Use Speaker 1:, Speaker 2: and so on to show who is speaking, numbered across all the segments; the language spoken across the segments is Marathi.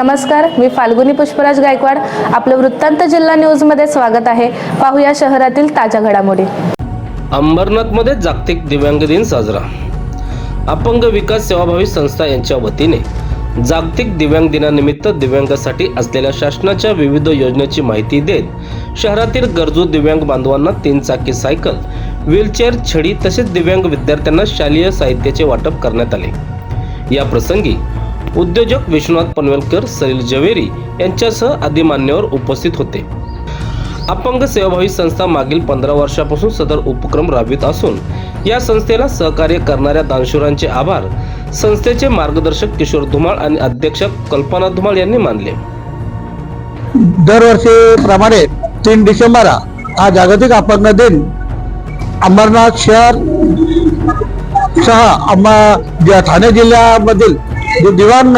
Speaker 1: नमस्कार मी फाल्गुनी पुष्पराज गायकवाड. आपलं वृत्तांत जिल्हा न्यूजमध्ये स्वागत आहे. पाहूया शहरातील ताज्या घडामोडी.
Speaker 2: अंबरनाथमध्ये जागतिक दिव्यांग दिन साजरा. अपंग विकास सेवाभावी संस्था यांच्या वतीने जागतिक दिव्यांग दिनानिमित्त दिव्यांगासाठी असलेल्या शासनाच्या विविध योजनेची माहिती देत शहरातील गरजू दिव्यांग बांधवांना तीन चाकी सायकल व्हीलचेअर छडी तसेच दिव्यांग विद्यार्थ्यांना शालेय साहित्याचे वाटप करण्यात आले. या प्रसंगी उद्योजक विश्वनाथ पनवेलकर सलील जवेरी यांच्यासह आदी मान्यवर उपस्थित होते. अपंग सेवाभावी संस्था मागील पंधरा वर्षापासून सदर उपक्रम राबवित असून या संस्थेला सहकार्य करणाऱ्या दानशूरांचे आभार संस्थेचे मार्गदर्शक किशोर धुमाळ आणि अध्यक्ष कल्पना धुमाळ यांनी मानले.
Speaker 3: दरवर्षीप्रमाणे तीन डिसेंबर हा जागतिक अपंग दिन अंबरनाथ शहर सह अंबा ठाणे जिल्ह्यामधील जे दिवाण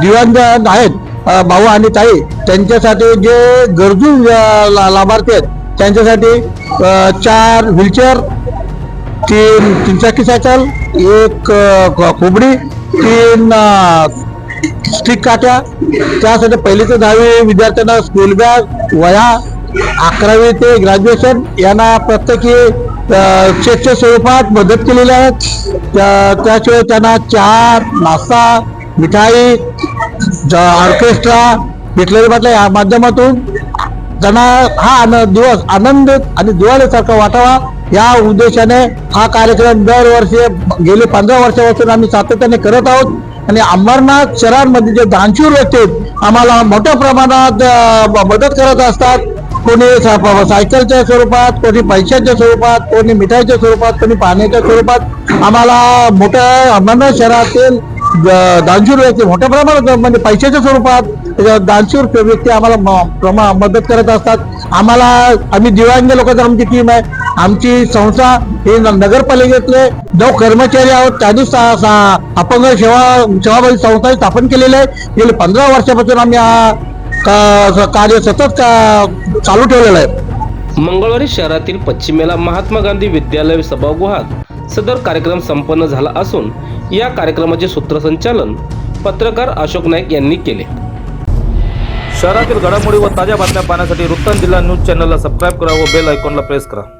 Speaker 3: दिवाण आहेत भाऊ आणि ताई त्यांच्यासाठी जे गरजू ला- लाभार्थी आहेत त्यांच्यासाठी चार व्हीलचेअर तीन तीन चाकी सायकल एक अ, खोबडी तीन स्टिक काट्या त्यासाठी पहिली ते दहावी विद्यार्थ्यांना स्कूल बॅग वया अकरावी ते ग्रॅज्युएशन यांना प्रत्येकी चेकच्या स्वरूपात मदत केलेली आहे. त्या- त्याशिवाय त्यांना चहा नाश्ता मिठाई ऑर्केस्ट्रा भेटलेले बाटल्या या माध्यमातून त्यांना हा आन- दिवस आनंद आणि दिवाळीसारखा वाटावा या उद्देशाने हा कार्यक्रम दरवर्षी गेले पंधरा वर्षापासून आम्ही सातत्याने करत आहोत. आणि अंबरनाथ शहरांमध्ये जे दानशूर व्यक्ती आम्हाला मोठ्या प्रमाणात मदत करत असतात. कोणी सायकलच्या स्वरूपात कोणी पैशाच्या स्वरूपात कोणी मिठाईच्या स्वरूपात कोणी पाण्याच्या स्वरूपात. आम्हाला मोठ्या अंबरनाथ शहरातील दानशूर व्यक्ती मोठ्या प्रमाणात म्हणजे पैशाच्या स्वरूपात दानशूर व्यक्ती आम्हाला प्रमा मदत करत असतात. आम्हाला आम्ही दिव्यांग लोकांची आमची टीम आहे. आमची संस्था हे नगरपालिकेतले जो कर्मचारी आहोत त्यांनी अपंग सेवा सेवाभावी संस्था स्थापन केलेली आहे. गेली पंधरा वर्षापासून आम्ही का- कार्य सतत का- चालू ठेवलेलं आहे?
Speaker 2: मंगळवारी शहरातील पश्चिमेला महात्मा गांधी विद्यालय सभागृहात सदर कार्यक्रम संपन्न झाला असून या कार्यक्रमाचे सूत्रसंचालन पत्रकार अशोक नाईक यांनी केले.
Speaker 4: शहरातील घडामोडी व ताज्या बातम्या पाहण्यासाठी वृत्तांत जिल्हा न्यूज चॅनलला सबस्क्राईब करा व बेल आयकॉनला प्रेस करा.